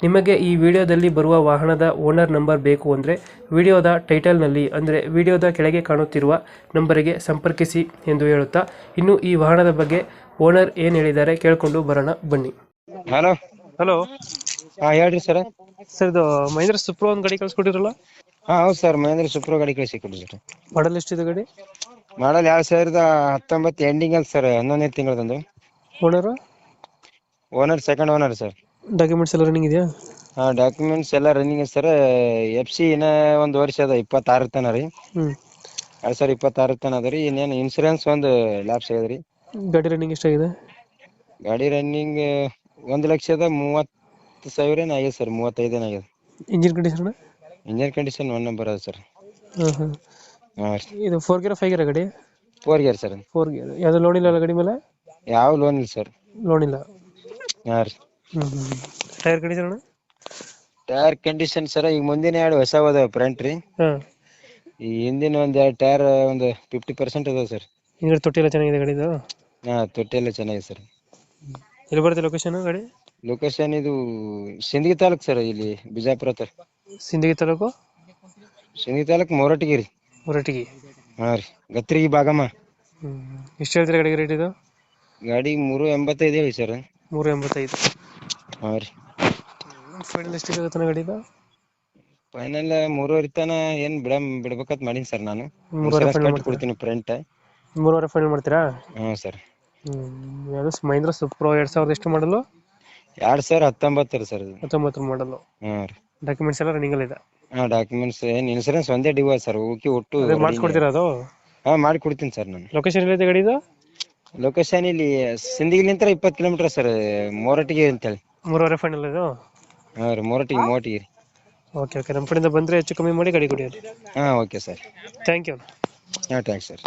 ನಿಮಗೆ ಈ ವಿಡಿಯೋದಲ್ಲಿ ಬರುವ ವಾಹನದ ಓನರ್ ನಂಬರ್ ಬೇಕು ಅಂದರೆ ವಿಡಿಯೋದ ಟೈಟಲ್ನಲ್ಲಿ ಅಂದರೆ ವಿಡಿಯೋದ ಕೆಳಗೆ ಕಾಣುತ್ತಿರುವ ನಂಬರಿಗೆ ಸಂಪರ್ಕಿಸಿ ಎಂದು ಹೇಳುತ್ತಾ ಇನ್ನು ಈ ವಾಹನದ ಬಗ್ಗೆ ಓನರ್ ಏನು ಹೇಳಿದ್ದಾರೆ ಕೇಳಿಕೊಂಡು ಬರೋಣ ಬನ್ನಿ. ಹಲೋ. ಹಲೋ. ಹಾ ಹೇಳ್ರಿ ಸರ್. ಸರ್ ಇದು ಮಹೇಂದ್ರ ಸುಪ್ರೋ ಒಂದು ಗಾಡಿ ಕಳಿಸ್ಕೊಟ್ಟಿರಲ್ಲ ಹಾ ಹೌದು ಸರ್ ಮಹೇಂದ್ರ ಸುಪ್ರೋ ಗಾಡಿ ಕಳಿಸಿ ಕೊಡಿ ಸರ್. ಮಾಡಲ್ ಎಷ್ಟಿದೆ ಗಾಡಿ? ಮಾಡಲ್ ಎರಡ್ ಸಾವಿರದ ಹತ್ತೊಂಬತ್ತು ಎಂಡಿಂಗ್ ಅಲ್ಲಿ ಸರ್ ಹನ್ನೊಂದನೇ ತಿಂಗಳದಂದು. Owner? Owner second owner sir. Documents ಎಲ್ಲ ರನ್ನಿಂಗ್ ಇದೆಯಾ? ಹಾ ಡಾಕ್ಯುಮೆಂಟ್ಸ್ ಎಲ್ಲ ರನ್ನಿಂಗ್ ಸರ್. ಎಫ್ ಸಿ ಇನ್ನ ಒಂದು ವರ್ಷ ಅದ ಇಪ್ಪತ್ತಾರು ತನ ರೀ. ಹ್ಞೂ ಅದು ಸರ್ ಇಪ್ಪತ್ತಾರು ತನ ಅದ ರೀ. ಇನ್ನೇನು ಇನ್ಶೂರೆನ್ಸ್ ಒಂದು ಲ್ಯಾಪ್ಸ್ ಆಗಿದೆ ರೀ. ಗಾಡಿ ರನ್ನಿಂಗ್ ಎಷ್ಟಾಗಿದೆ? ಗಾಡಿ ರನ್ನಿಂಗ್ ಒಂದು ಲಕ್ಷದ ಮೂವತ್ತು ಸಾವಿರ ಏನು ಆಗ್ಯದ ಸರ್ ಮೂವತ್ತೈದು ಏನ ಆಗ್ಯದ. Engine condition engine condition one number ಅದ ಸರ್. ಹಾಂ ಹಾಂ. ಹಾ. ರೀ ಇದು ಫೋರ್ ಗೇರ್ ಫೈವ್ ಗೇರ್ ಗಾಡಿ? Four gear sir. Four gear ಯಾವುದು ಲೋನ್ ಇಲ್ಲ ಅಲ್ಲ ಗಾಡಿ ಮೇಲೆ? ಯಾವ ಲೋನ್ ಇಲ್ಲ ಸರ್. ಲೋನ್ ಇಲ್ಲ. ಹಾ ರೀ. ಟೈರ್ ಕಂಡೀಷನ್ ಅಣ್ಣ? ಟೈರ್ ಕಂಡೀಷನ್ ಸರ್ ಈಗ ಮುಂದಿನ ಎರಡು ಹೊಸ ಅದಾವ ಫ್ರಂಟ್ ರೀ. ಹಾಂ. ಈ ಹಿಂದಿನ ಒಂದ್ ಎರಡು ಟೈರ್ ಒಂದು ಫಿಫ್ಟಿ ಪರ್ಸೆಂಟ್ ಅದಾವ ಸರ್. ಹಿಂದ್ಗಡೆ ತೊಟ್ಟಿ ಎಲ್ಲ ಚೆನ್ನಾಗಿದೆ ಗಾಡಿದು? ಹಾ ತೊಟ್ಟಿ ಎಲ್ಲ ಚೆನ್ನಾಗಿದೆ ಸರ್. ಎಲ್ಲಿ ಬರುತ್ತೆ ಲೊಕೇಶನ್ ಗಾಡಿ? ಲೊಕೇಶನ್ ಇದು ಸಿಂದಗಿ ತಾಲೂಕ್ ಸರ್ ಇಲ್ಲಿ ಬಿಜಾಪುರ ಹತ್ರ. ಸಿಂದಗಿ ತಾಲೂಕು? ಸಿಂದಗಿ ತಾಲೂಕ್ ಮೊರಟಗಿರಿ ಹೊರಟಿಗೆ ಹಾ ರೀ ಗತ್ರಿಗಿ ಬಾಗಮ್ಮ ಹ್ಞೂ ಎಷ್ಟು ಹೇಳ್ತೀರಾ ಗಾಡಿಗೆ ರೇಟ್ ಇದು? ಗಾಡಿ ಮೂರು ಎಂಬತ್ತೈದು ಹೇಳಿ ಸರ್. ಮೂರು ಎಂಬತ್ತೈದು. ಹಾ ರೀ. ಫೈನಲ್ ಎಷ್ಟಿಗೆ ಆಗುತ್ತೆ ಗಾಡಿದು ಫೈನಲ್ ಮೂರುವರೆ ತನ ಏನ್ ಬಿಡ ಬಿಡ್ಬೇಕಂತ ಮಾಡೀನಿ ಸರ್ ನಾನು. ಮೂರುವರೆ Insurance final ಕಟ್ಟಿ ಕೊಡ್ತೀನಿ ಫ್ರಂಟ್ ಮೂರುವರೆ ಫೈನಲ್ ಮಾಡ್ತೀರಾ? ಹ್ಞೂ ಸರ್. ಹ್ಞೂ ಮಹೇಂದ್ರ ಸುಪ್ರೋ ಎರಡು ಸಾವಿರದ ಎಷ್ಟು ಮಾಡಲು ಎರಡ್ ಸಾವಿರ ಹತ್ತೊಂಬತ್ತರ ಸರ್ ಇದು. ಹತ್ತೊಂಬತ್ತರ ಮಾಡಲು ಹಾ ರೀ. ಡಾಕ್ಯುಮೆಂಟ್ಸ್ ಎಲ್ಲ ರನ್ನಿಂಗ್ ಇದೆ? ಹಾ ಡಾಕ್ಯುಮೆಂಟ್ಸ್ ಏನ್ ಇನ್ಸೂರೆನ್ಸ್ ಒಂದೇ ಡಿವೈಸ್ ಸರ್ ಓಕೆ ಒಟ್ಟು ಅದೇ ಮಾಡಿಸ್ಕೊಡ್ತೀರಾ ಅದು? ಹಾ ಮಾಡಿ ಕೊಡ್ತೀನಿ ಸರ್ ನಾನು. ಲೊಕೇಶನ್ ಎಲ್ಲಿದೆ ಗಾಡಿದು ಲೊಕೇಶನ್ ಇಲ್ಲಿ ಸಿಂದಗಿಲಿಂತ್ರ ಇಪ್ಪತ್ತು ಕಿಲೋಮೀಟರ್ ಸರ್ ಮೋರಟಿಗೆ ಅಂತೇಳಿ. ಮೂರುವರೆ ಫೈನಲ್ ಇದು? ಹಾಂ ರೀ ಮೋರಟಿಗೆ ಮೋಟಿಗೆ ರೀ. ಓಕೆ ಓಕೆ ನಮ್ಮ ಕಡೆಯಿಂದ ಬಂದರೆ ಹೆಚ್ಚು ಕಮ್ಮಿ ಮಾಡಿ ಗಡಿ ಕೊಡಿ ಹಾಂ ಓಕೆ ಸರ್ ಥ್ಯಾಂಕ್ ಯು ಹಾಂ ಥ್ಯಾಂಕ್ಸ್ ಸರ್